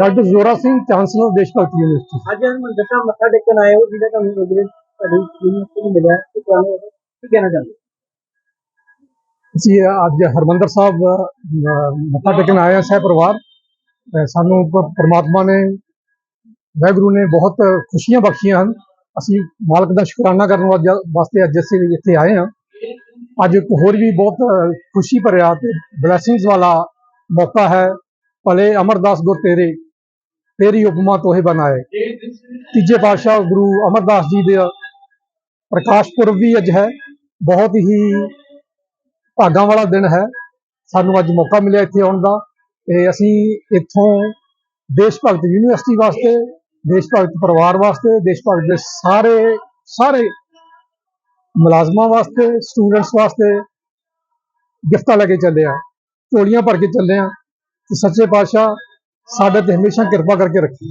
Doctor Zora Singh chancellor ਦੇਸ਼ ਭਗਤ university. ਅੱਜ ਹਰਿਮੰਦਰ ਸਾਹਿਬ ਮੱਥਾ ਟੇਕਣ ਆਏ ਹੋ ਜਿਹਦਾ ਤੁਹਾਨੂੰ ਨੌਕਰੀ ਤੁਹਾਡੀ ਯੂਨੀਵਰਸਿਟੀ ਨੂੰ ਮਿਲਿਆ ਤੇ ਤੁਹਾਨੂੰ ਕੀ ਕਹਿਣਾ ਚਾਹੁੰਦੇ ਅਸੀਂ ਅੱਜ ਹਰਮੰਦਰ ਸਾਹਿਬ ਮੱਥਾ ਟੇਕਣ ਆਏ ਹਾਂ ਸਹਿ ਪਰਿਵਾਰ। ਸਾਨੂੰ ਪ੍ਰਮਾਤਮਾ ਨੇ ਵਾਹਿਗੁਰੂ ਨੇ ਬਹੁਤ ਖੁਸ਼ੀਆਂ ਬਖਸ਼ੀਆਂ ਹਨ। ਅਸੀਂ ਮਾਲਕ ਦਾ ਸ਼ੁਕਰਾਨਾ ਕਰਨ ਵਾਸਤੇ ਅੱਜ ਅਸੀਂ ਇੱਥੇ ਆਏ ਹਾਂ। ਅੱਜ ਇੱਕ ਹੋਰ ਵੀ ਬਹੁਤ ਖੁਸ਼ੀ ਭਰਿਆ ਤੇ ਬਲੇਸਿੰਗਸ ਵਾਲਾ ਮੌਕਾ ਹੈ। ਭਲੇ ਅਮਰਦਾਸ ਗੁਰ ਤੇਰੇ, ਤੇਰੀ ਉਪਮਾ ਤੋਹੇ ਬਣਾਏ ਤੀਜੇ ਪਾਤਸ਼ਾਹ ਗੁਰੂ ਅਮਰਦਾਸ ਜੀ ਦੇ ਪ੍ਰਕਾਸ਼ ਪੁਰਬ ਵੀ ਅੱਜ ਹੈ। ਬਹੁਤ ਹੀ ਭਾਗਾਂ ਵਾਲਾ ਦਿਨ ਹੈ। ਸਾਨੂੰ ਅੱਜ ਮੌਕਾ ਮਿਲਿਆ ਇੱਥੇ ਆਉਣ ਦਾ। ਤੇ ਅਸੀਂ ਇੱਥੋਂ ਦੇਸ਼ ਭਗਤ ਯੂਨੀਵਰਸਿਟੀ ਵਾਸਤੇ, ਦੇਸ਼ ਭਗਤ ਪਰਿਵਾਰ ਵਾਸਤੇ, ਦੇਸ਼ ਭਗਤ ਦੇ ਸਾਰੇ ਸਾਰੇ ਮੁਲਾਜ਼ਮਾਂ ਵਾਸਤੇ ਸਟੂਡੈਂਟਸ ਵਾਸਤੇ ਗਿਫਟਾਂ ਲੈ ਕੇ ਚੱਲੇ ਆ ਝੋਲੀਆਂ ਭਰ ਕੇ ਚੱਲੇ ਆ ਤੇ ਸੱਚੇ ਪਾਤਸ਼ਾਹ ਸਾਡੇ ਤੇ ਹਮੇਸ਼ਾ ਕਿਰਪਾ ਕਰਕੇ ਰੱਖੇ।